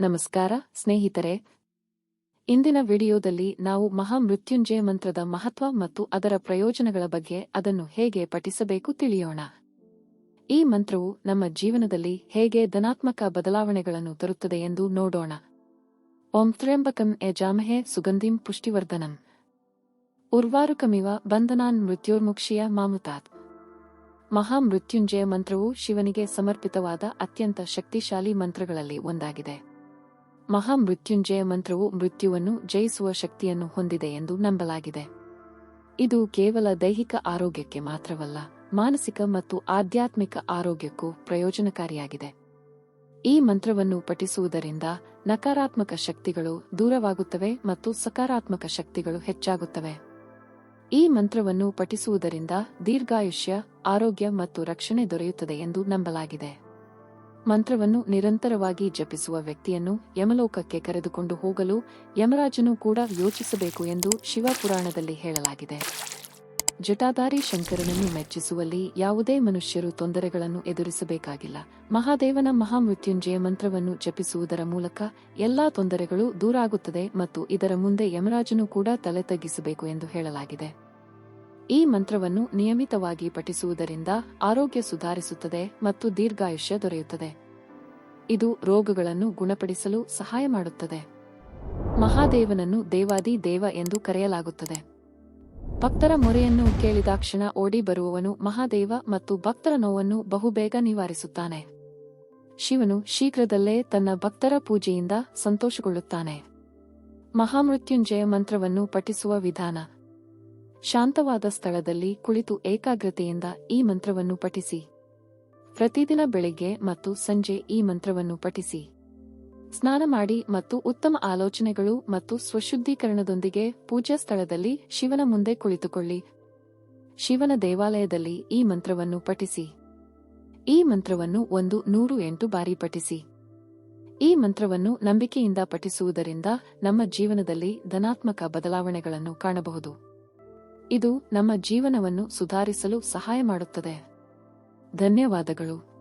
ನಮಸ್ಕಾರ, ಸ್ನೇಹಿತರೆ. ಇಂದಿನ ವಿಡಿಯೋದಲ್ಲಿ ನಾವು ಮಹಾಮೃತ್ಯುಂಜಯ ಮಂತ್ರದ ಮಹತ್ವ ಮತ್ತು ಅದರ ಪ್ರಯೋಜನಗಳ ಬಗ್ಗೆ ಅದನ್ನು ಹೇಗೆ ಪಠಿಸಬೇಕು ತಿಳಿಯೋಣ. ಈ ಮಂತ್ರವು ನಮ್ಮ ಜೀವನದಲ್ಲಿ ಹೇಗೆ ಧನಾತ್ಮಕ ಬದಲಾವಣೆಗಳನ್ನು ತರುತ್ತದೆ ಎಂದು ನೋಡೋಣ. ಓಂ ತ್ರ್ಯಂಬಕಂ ಜಾಮಹೆ ಸುಗಂಧಿಂ ಪುಷ್ಟಿವರ್ಧನಂ. ಉರ್ವಾರುಕಮಿವ ಬಂಧನಾನ್ ಮೃತ್ಯೋರ್ಮುಕ್ಷಿಯ ಮಾಮುತಾತ್. ಮಹಾಮೃತ್ಯುಂಜಯ ಮಂತ್ರವು ಶಿವನಿಗೆ ಸಮರ್ಪಿತವಾದ ಅತ್ಯಂತ ಶಕ್ತಿಶಾಲಿ ಮಂತ್ರಗಳಲ್ಲಿ ಒಂದಾಗಿದೆ. ಮಹಾಮೃತ್ಯುಂಜಯ ಮಂತ್ರವು ಮೃತ್ಯುವನ್ನು ಜಯಿಸುವ ಶಕ್ತಿಯನ್ನು ಹೊಂದಿದೆ ಎಂದು ನಂಬಲಾಗಿದೆ. ಇದು ಕೇವಲ ದೈಹಿಕ ಆರೋಗ್ಯಕ್ಕೆ ಮಾತ್ರವಲ್ಲ, ಮಾನಸಿಕ ಮತ್ತು ಆಧ್ಯಾತ್ಮಿಕ ಆರೋಗ್ಯಕ್ಕೂ ಪ್ರಯೋಜನಕಾರಿಯಾಗಿದೆ. ಈ ಮಂತ್ರವನ್ನು ಪಠಿಸುವುದರಿಂದ ನಕಾರಾತ್ಮಕ ಶಕ್ತಿಗಳು ದೂರವಾಗುತ್ತವೆ ಮತ್ತು ಸಕಾರಾತ್ಮಕ ಶಕ್ತಿಗಳು ಹೆಚ್ಚಾಗುತ್ತವೆ. ಈ ಮಂತ್ರವನ್ನು ಪಠಿಸುವುದರಿಂದ ದೀರ್ಘಾಯುಷ್ಯ, ಆರೋಗ್ಯ ಮತ್ತು ರಕ್ಷಣೆ ದೊರೆಯುತ್ತದೆ ಎಂದು ನಂಬಲಾಗಿದೆ. ಮಂತ್ರವನ್ನು ನಿರಂತರವಾಗಿ ಜಪಿಸುವ ವ್ಯಕ್ತಿಯನ್ನು ಯಮಲೋಕಕ್ಕೆ ಕರೆದುಕೊಂಡು ಹೋಗಲು ಯಮರಾಜನು ಕೂಡ ಯೋಚಿಸಬೇಕು ಎಂದು ಶಿವಪುರಾಣದಲ್ಲಿ ಹೇಳಲಾಗಿದೆ. ಜಟಾಧಾರಿ ಶಂಕರನನ್ನು ಮೆಚ್ಚಿಸುವಲ್ಲಿ ಯಾವುದೇ ಮನುಷ್ಯರು ತೊಂದರೆಗಳನ್ನು ಎದುರಿಸಬೇಕಾಗಿಲ್ಲ. ಮಹಾದೇವನ ಮಹಾಮೃತ್ಯುಂಜಯ ಮಂತ್ರವನ್ನು ಜಪಿಸುವುದರ ಮೂಲಕ ಎಲ್ಲಾ ತೊಂದರೆಗಳು ದೂರಾಗುತ್ತದೆ ಮತ್ತು ಇದರ ಮುಂದೆ ಯಮರಾಜನು ಕೂಡ ತಲೆ ತಗ್ಗಿಸಬೇಕು ಎಂದು ಹೇಳಲಾಗಿದೆ. ಈ ಮಂತ್ರವನ್ನು ನಿಯಮಿತವಾಗಿ ಪಠಿಸುವುದರಿಂದ ಆರೋಗ್ಯ ಸುಧಾರಿಸುತ್ತದೆ ಮತ್ತು ದೀರ್ಘಾಯುಷ್ಯ ದೊರೆಯುತ್ತದೆ. ಇದು ರೋಗಗಳನ್ನು ಗುಣಪಡಿಸಲು ಸಹಾಯ ಮಾಡುತ್ತದೆ. ಮಹಾದೇವನನ್ನು ದೇವಾದಿ ದೇವ ಎಂದು ಕರೆಯಲಾಗುತ್ತದೆ. ಭಕ್ತರ ಮೊರೆಯನ್ನು ಕೇಳಿದಾಕ್ಷಣ ಓಡಿ ಬರುವವನು ಮಹಾದೇವ ಮತ್ತು ಭಕ್ತರ ನೋವನ್ನು ಬಹುಬೇಗ ನಿವಾರಿಸುತ್ತಾನೆ. ಶಿವನು ಶೀಘ್ರದಲ್ಲೇ ತನ್ನ ಭಕ್ತರ ಪೂಜೆಯಿಂದ ಸಂತೋಷಗೊಳ್ಳುತ್ತಾನೆ. ಮಹಾಮೃತ್ಯುಂಜಯ ಮಂತ್ರವನ್ನು ಪಠಿಸುವ ವಿಧಾನ. ಶಾಂತವಾದ ಸ್ಥಳದಲ್ಲಿ ಕುಳಿತು ಏಕಾಗ್ರತೆಯಿಂದ ಈ ಮಂತ್ರವನ್ನು ಪಠಿಸಿ. ಪ್ರತಿದಿನ ಬೆಳಿಗ್ಗೆ ಮತ್ತು ಸಂಜೆ ಈ ಮಂತ್ರವನ್ನು ಪಠಿಸಿ. ಸ್ನಾನ ಮಾಡಿ ಮತ್ತು ಉತ್ತಮ ಆಲೋಚನೆಗಳು ಮತ್ತು ಸ್ವಶುದ್ಧೀಕರಣದೊಂದಿಗೆ ಪೂಜಾ ಸ್ಥಳದಲ್ಲಿ ಶಿವನ ಮುಂದೆ ಕುಳಿತುಕೊಳ್ಳಿ. ಶಿವನ ದೇವಾಲಯದಲ್ಲಿ ಈ ಮಂತ್ರವನ್ನು ಪಠಿಸಿ. ಈ ಮಂತ್ರವನ್ನು ಒಂದು ನೂರು ಎಂಟು ಬಾರಿ ಪಠಿಸಿ. ಈ ಮಂತ್ರವನ್ನು ನಂಬಿಕೆಯಿಂದ ಪಠಿಸುವುದರಿಂದ ನಮ್ಮ ಜೀವನದಲ್ಲಿ ಧನಾತ್ಮಕ ಬದಲಾವಣೆಗಳನ್ನು ಕಾಣಬಹುದು. ಇದು ನಮ್ಮ ಜೀವನವನ್ನು ಸುಧಾರಿಸಲು ಸಹಾಯ ಮಾಡುತ್ತದೆ. ಧನ್ಯವಾದಗಳು.